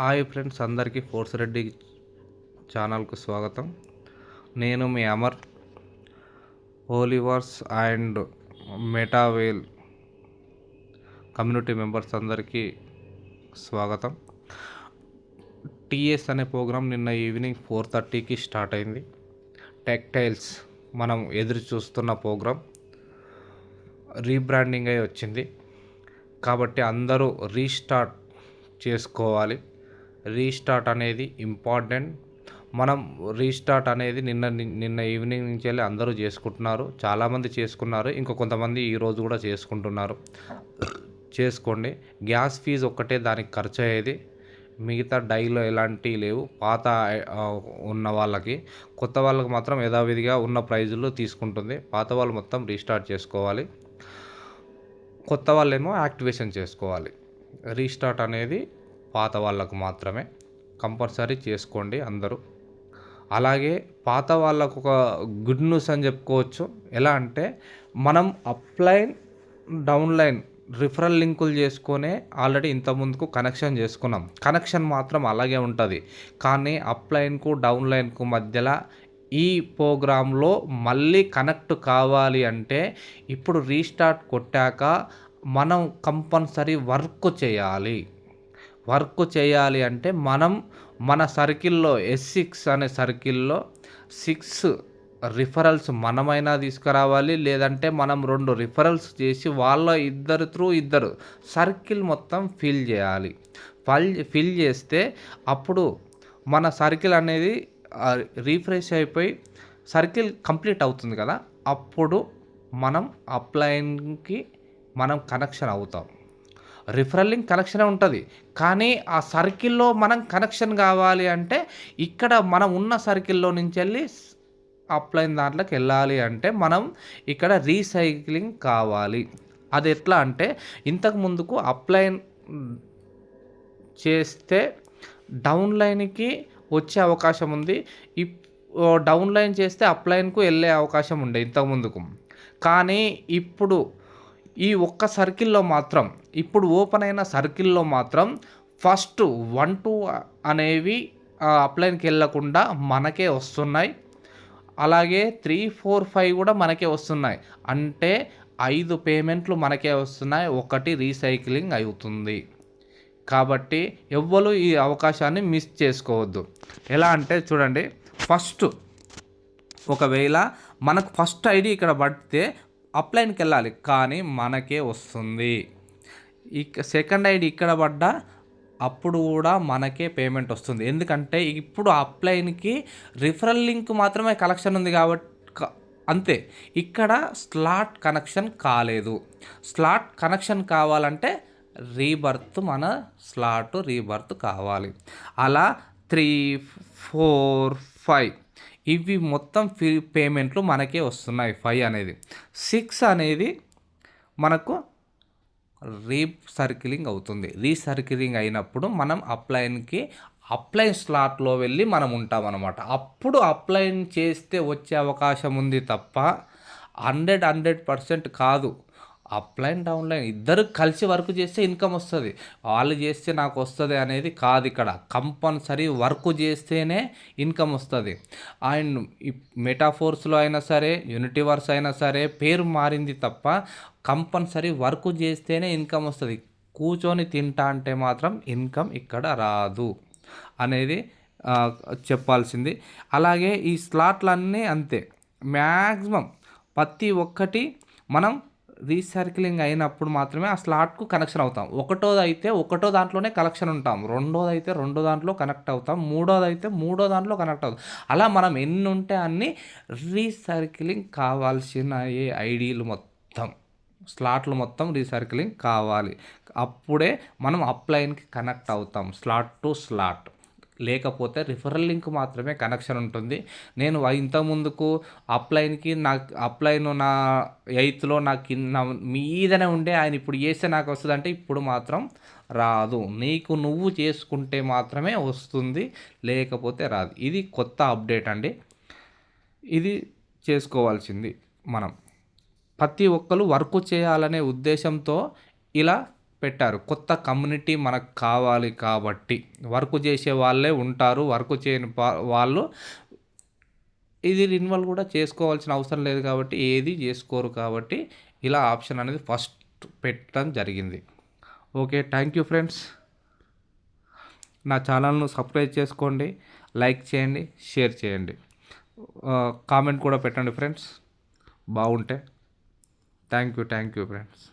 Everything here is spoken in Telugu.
హాయ్ ఫ్రెండ్స్ అందరికీ ఫోర్స్ రెడ్డి ఛానల్కు స్వాగతం. నేను మీ Amar. Olivers and మెటావేల్ community members అందరికీ స్వాగతం. టీఎస్ అనే ప్రోగ్రాం నిన్న ఈవినింగ్ ఫోర్ థర్టీకి స్టార్ట్ అయింది. టెక్టైల్స్ మనం ఎదురు చూస్తున్న ప్రోగ్రాం. రీబ్రాండింగ్ అయి వచ్చింది. కాబట్టి అందరూ రీస్టార్ట్ చేసుకోవాలి. రీస్టార్ట్ అనేది ఇంపార్టెంట్. మనం రీస్టార్ట్ అనేది నిన్న నిన్న ఈవినింగ్ నుంచి వెళ్ళి అందరూ చేసుకుంటున్నారు. చాలామంది చేసుకున్నారు. ఇంకా కొంతమంది ఈరోజు కూడా చేసుకుంటున్నారు. చేసుకోండి. గ్యాస్ ఫీజు ఒక్కటే దానికి ఖర్చు అయ్యేది. మిగతా డైలో ఎలాంటివి లేవు. పాత ఉన్న వాళ్ళకి. కొత్త వాళ్ళకి మాత్రం యథావిధిగా ఉన్న ప్రైజులు తీసుకుంటుంది. పాత వాళ్ళు మొత్తం రీస్టార్ట్ చేసుకోవాలి. కొత్త వాళ్ళేమో యాక్టివేషన్ చేసుకోవాలి. రీస్టార్ట్ అనేది పాత వాళ్ళకు మాత్రమే కంపల్సరీ చేసుకోండి అందరూ. అలాగే పాత వాళ్ళకు ఒక గుడ్ న్యూస్ అని చెప్పుకోవచ్చు. ఎలా అంటే మనం అప్లైన్ డౌన్లైన్ రిఫరల్ లింకులు చేసుకునే ఆల్రెడీ ఇంత ముందుకు కనెక్షన్ చేసుకున్నాం. కనెక్షన్ మాత్రం అలాగే ఉంటుంది. కానీ అప్లైన్కు డౌన్లైన్కు మధ్యలో ఈ ప్రోగ్రాంలో మళ్ళీ కనెక్ట్ కావాలి అంటే ఇప్పుడు రీస్టార్ట్ కొట్టాక మనం కంపల్సరీ వర్క్ చేయాలి. వర్క్ చేయాలి అంటే మనం మన సర్కిల్లో ఎస్ సిక్స్ అనే సర్కిల్లో సిక్స్ రిఫరల్స్ మనమైనా తీసుకురావాలి లేదంటే మనం రెండు రిఫరల్స్ చేసి వాళ్ళ ఇద్దరు త్రూ ఇద్దరు సర్కిల్ మొత్తం ఫిల్ చేయాలి. ఫిల్ ఫిల్ చేస్తే అప్పుడు మన సర్కిల్ అనేది రీఫ్రెష్ అయిపోయి సర్కిల్ కంప్లీట్ అవుతుంది కదా. అప్పుడు మనం అప్లైన్కి మనం కనెక్షన్ అవుతాం. రిఫరల్ లింక్ కనెక్షనే ఉంటుంది. కానీ ఆ సర్కిల్లో మనం కనెక్షన్ కావాలి అంటే ఇక్కడ మనం ఉన్న సర్కిల్లో నుంచి వెళ్ళి అప్లైన్ దాంట్లోకి వెళ్ళాలి అంటే మనం ఇక్కడ రీసైక్లింగ్ కావాలి. అది ఎట్లా అంటే ఇంతకు ముందుకు అప్లైన్ చేస్తే డౌన్లైన్కి వచ్చే అవకాశం ఉంది. ఇప్ డౌన్ లైన్ చేస్తే అప్లైన్కు వెళ్ళే అవకాశం ఉండే ఇంతకు ముందుకు. కానీ ఇప్పుడు ఈ ఒక్క సర్కిల్లో మాత్రం ఇప్పుడు ఓపెన్ అయిన సర్కిల్లో మాత్రం ఫస్ట్ వన్ టూ అనేవి అప్లైన్కి వెళ్ళకుండా మనకే వస్తున్నాయి. అలాగే త్రీ ఫోర్ ఫైవ్ కూడా మనకే వస్తున్నాయి. అంటే ఐదు పేమెంట్లు మనకే వస్తున్నాయి. ఒకటి రీసైక్లింగ్ అవుతుంది. కాబట్టి ఎవ్వరు ఈ అవకాశాన్ని మిస్ చేసుకోవద్దు. ఎలా అంటే చూడండి ఫస్ట్ ఒకవేళ మనకు ఫస్ట్ ఐడి ఇక్కడ పడితే అప్లైన్కి వెళ్ళాలి కానీ మనకే వస్తుంది. ఇక సెకండ్ ఐడి ఇక్కడ పడ్డా అప్పుడు కూడా మనకే పేమెంట్ వస్తుంది. ఎందుకంటే ఇప్పుడు అప్లైన్కి రిఫరల్ లింక్ మాత్రమే కలెక్షన్ ఉంది కాబట్టి అంతే. ఇక్కడ స్లాట్ కనెక్షన్ కాలేదు. స్లాట్ కనెక్షన్ కావాలంటే రీబర్త్ మన స్లాట్ రీబర్త్ కావాలి. అలా త్రీ ఫోర్ ఫైవ్. ఇవి మొత్తం ఫీ పేమెంట్లు మనకే వస్తున్నాయి ఫైవ్ అనేది. సిక్స్ అనేది మనకు రీసర్కిలింగ్ అవుతుంది. రీసర్కిలింగ్ అయినప్పుడు మనం అప్లైన్కి అప్లైన్ స్లాట్లో వెళ్ళి మనం ఉంటాం అనమాట అప్పుడు అప్లైన్ చేస్తే వచ్చే అవకాశం ఉంది తప్ప హండ్రెడ్ హండ్రెడ్ పర్సెంట్ కాదు. అప్లైన్ డౌన్లైన్ ఇద్దరు కలిసి వర్క్ చేస్తే ఇన్కమ్ వస్తుంది. వాళ్ళు చేస్తే నాకు వస్తుంది అనేది కాదు ఇక్కడ. కంపల్సరీ వర్క్ చేస్తేనే ఇన్కమ్ వస్తుంది. అండ్ మెటాఫోర్స్లో అయినా సరే యూనిటీవర్స్ అయినా సరే పేరు మారింది తప్ప కంపల్సరీ వర్క్ చేస్తేనే ఇన్కమ్ వస్తుంది. కూర్చొని తింటా అంటే మాత్రం ఇన్కమ్ ఇక్కడ రాదు అనేది చెప్పాల్సింది. అలాగే ఈ స్లాట్లన్నీ అంతే. మ్యాక్సిమం ప్రతి ఒక్కటి మనం రీసర్కిలింగ్ అయినప్పుడు మాత్రమే ఆ స్లాట్కు కనెక్షన్ అవుతాం. ఒకటోది అయితే ఒకటో దాంట్లోనే కనెక్షన్ ఉంటాం. రెండోది అయితే రెండో దాంట్లో కనెక్ట్ అవుతాం. మూడోది అయితే మూడో దాంట్లో కనెక్ట్ అవుతాం. అలా మనం ఎన్ని ఉంటే అన్ని రీసర్కిలింగ్ కావాల్సిన ఏ ఐడీలు మొత్తం. స్లాట్లు మొత్తం రీసర్కిలింగ్ కావాలి. అప్పుడే మనం అప్లైన్కి కనెక్ట్ అవుతాం. Slot to slot. లేకపోతే రిఫరల్ లింక్ మాత్రమే కనెక్షన్ ఉంటుంది. నేను ఇంత ముందుకు అప్లైన్కి నాకు అప్లైన్ నా ఎయిత్లో నాకు కింద మీదనే ఉండే ఆయన ఇప్పుడు చేస్తే నాకు వస్తుంది అంటే ఇప్పుడు మాత్రం రాదు. నీకు నువ్వు చేసుకుంటే మాత్రమే వస్తుంది లేకపోతే రాదు. ఇది కొత్త అప్డేట్ అండి. ఇది చేసుకోవాల్సింది మనం. ప్రతి ఒక్కరు వర్క్ చేయాలనే ఉద్దేశంతో ఇలా పెట్టారు. కొత్త కమ్యూనిటీ మనకు కావాలి కాబట్టి. వర్క్ చేసే వాళ్ళే ఉంటారు. వర్క్ చేయని వాళ్ళు ఇది రిన్యువల్ కూడా చేసుకోవాల్సిన అవసరం లేదు కాబట్టి ఏది చేసుకోరు కాబట్టి ఇలా ఆప్షన్ అనేది ఫస్ట్ పెట్టడం జరిగింది. Okay thank you friends. నా ఛానల్ను సబ్స్క్రైబ్ చేసుకోండి లైక్ చేయండి షేర్ చేయండి. కామెంట్ కూడా పెట్టండి ఫ్రెండ్స్. బాగుంటే. Thank you thank you friends.